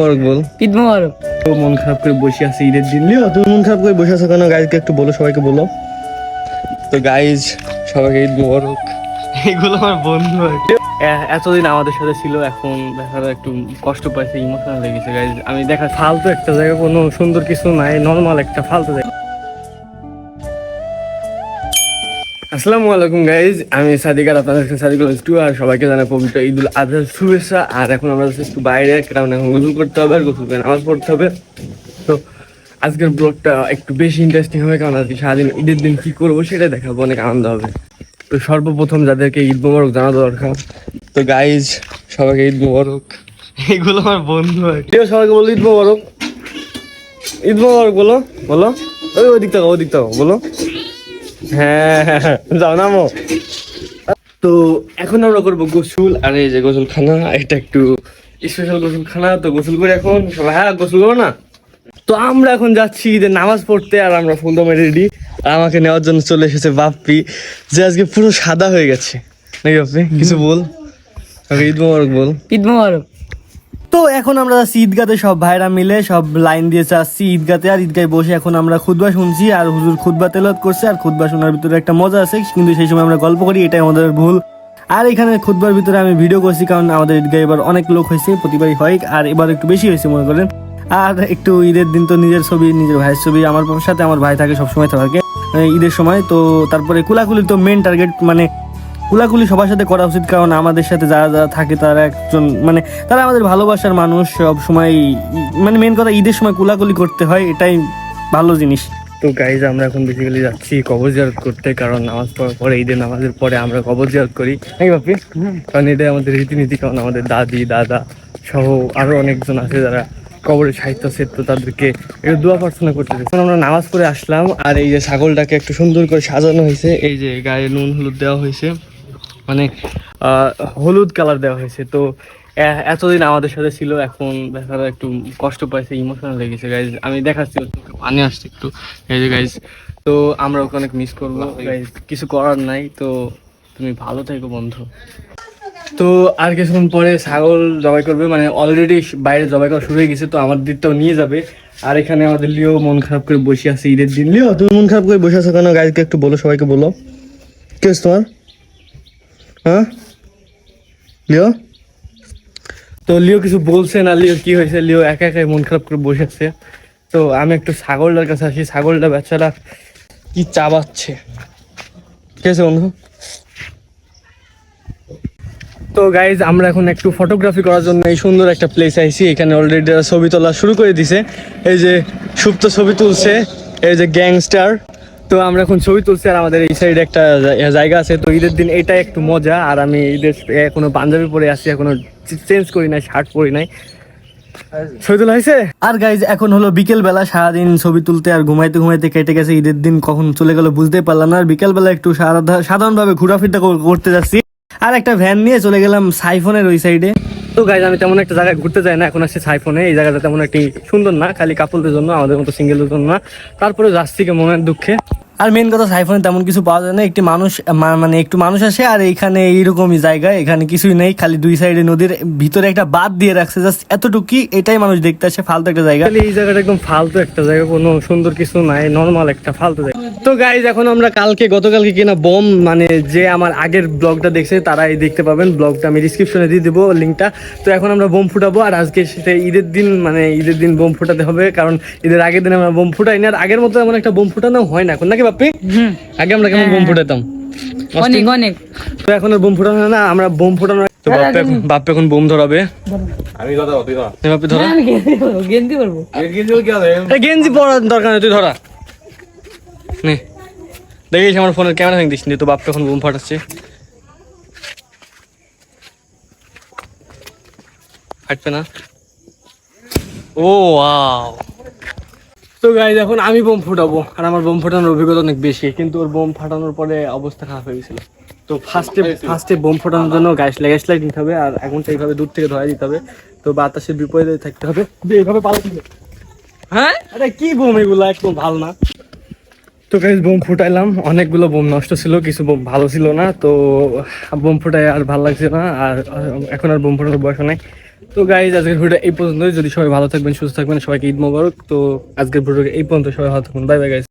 বল। ঈদ মোবারক। তো মন খারাপ করে বসে আছে ঈদের দিন। লিও তুমি মন খারাপ করে বসে আছো কেন? গাইজকে একটু বলো সবাইকে বলো। তো গাইজ সবাইকে ঈদ মোবারক। এগুলো আমার বন্ধু এতদিন আমাদের সাথে ছিল এখন দেখা একটু কষ্ট পাইছে ইমোশনাল লেগেছে গাইজ আমি দেখা ফালতু একটা জায়গা কোনো সুন্দর কিছু নাই নর্মাল একটা ফালতু জায়গা। আসসালামু আলাইকুম গাইজ আমি সাদিক আর আপনাদের সাথে সাদিকুল টু আর সবাইকে জানাই পবিত্র ঈদুল আজহার শুভেচ্ছা। আর এখন আমরা একটু বাইরে কারণ এখন গোসল করতে হবে আর গোসল করে নামাজ পড়তে হবে। তো আজকের ব্লগটা একটু বেশি ইন্টারেস্টিং হবে কারণ আজকে সারাদিন ঈদের দিন কি করব সেটা দেখাবো অনেক আনন্দ হবে। তো সর্বপ্রথম যাদেরকে ঈদ মোবারক জানা দরকার। তো গাইজ সবাইকে ঈদ মোবারক। এগুলো আমার বন্ধু হয়। সবাইকে বলো ঈদ মোবারক। ঈদ মোবারক বলো বলো। ওই ওই দিক থেকে ওই দিক থেকে বলো। হ্যাঁ যাও নামো তো এখন আমরা করব গোসল। আর এই যে গোসলখানা এটা একটু স্পেশাল গোসলখানা। তো গোসল করে এখন। সবাই হ্যাঁ গোসল করো না? তো আমরা এখন যাচ্ছি ঈদের নামাজ পড়তে আর আমরা ফুলদমে রেডি আর আমাকে নেওয়ার জন্য চলে এসেছে বাপ্পি যে আজকে পুরো সাদা হয়ে গেছে। নাকি বাপ্পি কিছু বল? ঈদ মোবারক বল। ঈদ মোবারক। তো এখন আমরা যাচ্ছি ঈদগাতে, সব ভাইরা মিলে সব লাইন দিয়ে যাচ্ছি ঈদগাতে। আর ঈদগায় বসে এখন আমরা খুদবা শুনছি, আর হুজুর খুদবা তেলত করছে, আর খুদবা শোনার ভিতরে একটা মজা আছে, কিন্তু সেই সময় আমরা গল্প করি, এটাই আমাদের ভুল। আর এখানে খুদবার ভিতরে আমি ভিডিও করছি, কারণ আমাদের ঈদগায় এবার অনেক লোক হয়েছে, প্রতিবারই হয়, আর এবার একটু বেশি হয়েছে, মনে করেন। আর একটু ঈদের দিন তো নিজের ছবি, নিজের ভাইয়ের ছবি, আমার সাথে আমার ভাই থাকে সবসময় থাকে। ঈদের সময়, তো তারপরে কুলাকুলি তো মেন টার্গেট মানে কুলাকুলি সবার সাথে করা উচিত কারণ আমাদের সাথে যারা যারা থাকে তারা একজন মানে তারা আমাদের ভালোবাসার মানুষ সব সময় মানে মেন কথা ঈদের সময় কুলাকুলি করতে হয় এটাই ভালো জিনিস। তো গাইজ আমরা এখন বেসিক্যালি যাচ্ছি কবর জিয়ারত করতে কারণ নামাজ পড়ার পরে ঈদের নামাজের পরে আমরা কবর জিয়ারত করি। নাকি বাপি? কারণ এটাই আমাদের রীতিনীতি কারণ আমাদের দাদি দাদা সহ আরও অনেকজন আছে যারা কবরের সাহিত্য আছে তাদেরকে একটু দোয়া প্রার্থনা করতে এখন আমরা নামাজ পড়ে আসলাম আর এই যে ছাগলটাকে একটু সুন্দর করে সাজানো হয়েছে এই যে গায়ে নুন হলুদ দেওয়া হয়েছে। মানে আহ, হলুদ কালার দেওয়া হয়েছে। তো এতদিন আমাদের সাথে ছিল এখন দেখা একটু কষ্ট পাইছে ইমোশনাল লেগেছে গাইজ আমি দেখাচ্ছি পানি আসছে একটু। এই যে গাইজ তো আমরা ওকে অনেক মিস করব। গাইজ কিছু করার নাই তো তুমি ভালো থেকো বন্ধু। তো আর কিছুক্ষণ পরে ছাগল জবাই করবে মানে অলরেডি বাইরে জবাই করা শুরু হয়ে গেছে তো আমার দিকটাও নিয়ে যাবে। আর এখানে আমাদের লিও মন খারাপ করে বসে আছে ঈদের দিন। লিও তুমি মন খারাপ করে বসে আছো কেন? গাইজকে একটু বলো সবাইকে বলো। কি তোমার? হ্যাঁ? লিও? তো লিও কিছু বলছে না, লিও কি হয়েছে? লিও একা একাই মন খারাপ করে বসে আছে। তো আমি একটু ছাগলটার কাছে আসি। ছাগলটা বেচারা কি চাবাচ্ছে? ঠিক আছে বন্ধু। তো গাইজ আমরা এখন একটু ফটোগ্রাফি করার জন্য এই সুন্দর একটা প্লেস আইছি। এখানে অলরেডি ছবি তোলা শুরু করে দিছে। এই যে সুপ্ত ছবি তুলছে। এই যে গ্যাংস্টার তো আমরা এখন ছবি তুলছি আর আমাদের এই সাইডে একটা জায়গা আছে। তো ঈদের দিন এটাই একটু মজা। আর আমি ঈদের এখনও পাঞ্জাবি পরে আসি এখনও চেঞ্জ করি নাই শার্ট পরি নাই। হয়েছে? আর গাইজ এখন হলো বিকেল বেলা সারাদিন ছবি তুলতে আর ঘুমাইতে ঘুমাইতে কেটে গেছে ঈদের দিন, কখন চলে গেল বুঝতেই পারলাম না। আর বিকেল বেলা একটু সাধারণভাবে ঘোরাফিরটা কর- করতে যাচ্ছি। আর একটা ভ্যান নিয়ে চলে গেলাম সাইফোনের ওই সাইডে তো গাইজ আমি তেমন একটা জায়গায় ঘুরতে যাই না, এখন আসছি সাইফোনে। এই জায়গাটা তেমন একটি সুন্দর না, খালি কাপলদের জন্য, আমাদের মতো সিঙ্গেলদের জন্য না। তারপরে যাচ্ছি মনের দুঃখে। আর মেন কথা, সাইফোনে তেমন কিছু পাওয়া যায় না, একটি মানুষ মানে একটু মানুষ আসে, আর এইখানে এইরকমই জায়গা, এখানে কিছুই নেই, খালি দুই সাইডে নদীর ভিতরে একটা বাদ দিয়ে রাখছে জাস্ট এতটুকুই, এটাই মানুষ দেখতে আসে, ফালতু একটা জায়গা। এই জায়গাটা একদম ফালতু একটা জায়গা, কোনো সুন্দর কিছু নাই নর্মাল একটা ফালতু জায়গা। তো গাইজ এখন আমরা কালকে গতকালকে কিনা বম মানে যে আমার আগের ব্লগটা দেখছে তারাই দেখতে পাবেন। ব্লগটা আমি ডিসক্রিপশনে দিয়ে দেবো লিঙ্কটা তো এখন আমরা বোম ফুটাবো আর আজকে সেটা ঈদের দিন মানে ঈদের দিন বোম ফুটাতে হবে কারণ ঈদের আগের দিন আমরা বোম ফুটাই না আর আগের মতো এমন একটা বোম ফুটানো হয় না এখন। নাকি হুম। আগে আমরা কেমন বোম ফুটাতাম? অনেক অনেক। তো এখন আর বোম ফুটানো না আমরা বোম ফুটানো তো বাপ্পা এখন বাপ্পা এখন বোম ধরাবে। আমি কথা ধর। আমি পারব। এ গেঞ্জি পরার দরকার নেই তুই ধরা। নে। দেখিস আমার ফোনের ক্যামেরা ভেঙে দিস নি তো বাপ এখন বোম ফাটাচ্ছে। ফাটবে না। ও ওয়াও। তো গাইজ এখন আমি বোম ফুটাবো আর আমার বোম ফাটানোর অভিজ্ঞতা অনেক বেশি কিন্তু ওর বোম ফাটানোর পরে অবস্থা খারাপ হয়ে গেছিল। তো ফার্স্টে ফার্স্টে বোম ফোটানোর জন্য গ্যাস গ্যাস লাইট নিতে হবে আর এখন এইভাবে দূর থেকে ধরা দিতে হবে। তো বাতাসের বিপরীতে থাকতে হবে। এইভাবে পালাতে হবে হ্যাঁ? আরে কি বোম এগুলো একদম ভালো না। তো গাইজ বোম ফুটাইলাম। অনেকগুলো বোম নষ্ট ছিল, কিছু বোম ভালো ছিল না, তো বোম ফুটাই আর ভালো লাগছে না, আর এখন আর বোম ফুটানোর বয়স নাই। তো গাইজ আজকের ভিডিও এই পর্যন্তই। যদি সবাই ভালো থাকবেন, সুস্থ থাকবেন, সবাইকে ঈদ মোবারক। তো আজকের ভিডিও এই পর্যন্ত, সবাই ভালো থাকবেন বাই বাই গাইজ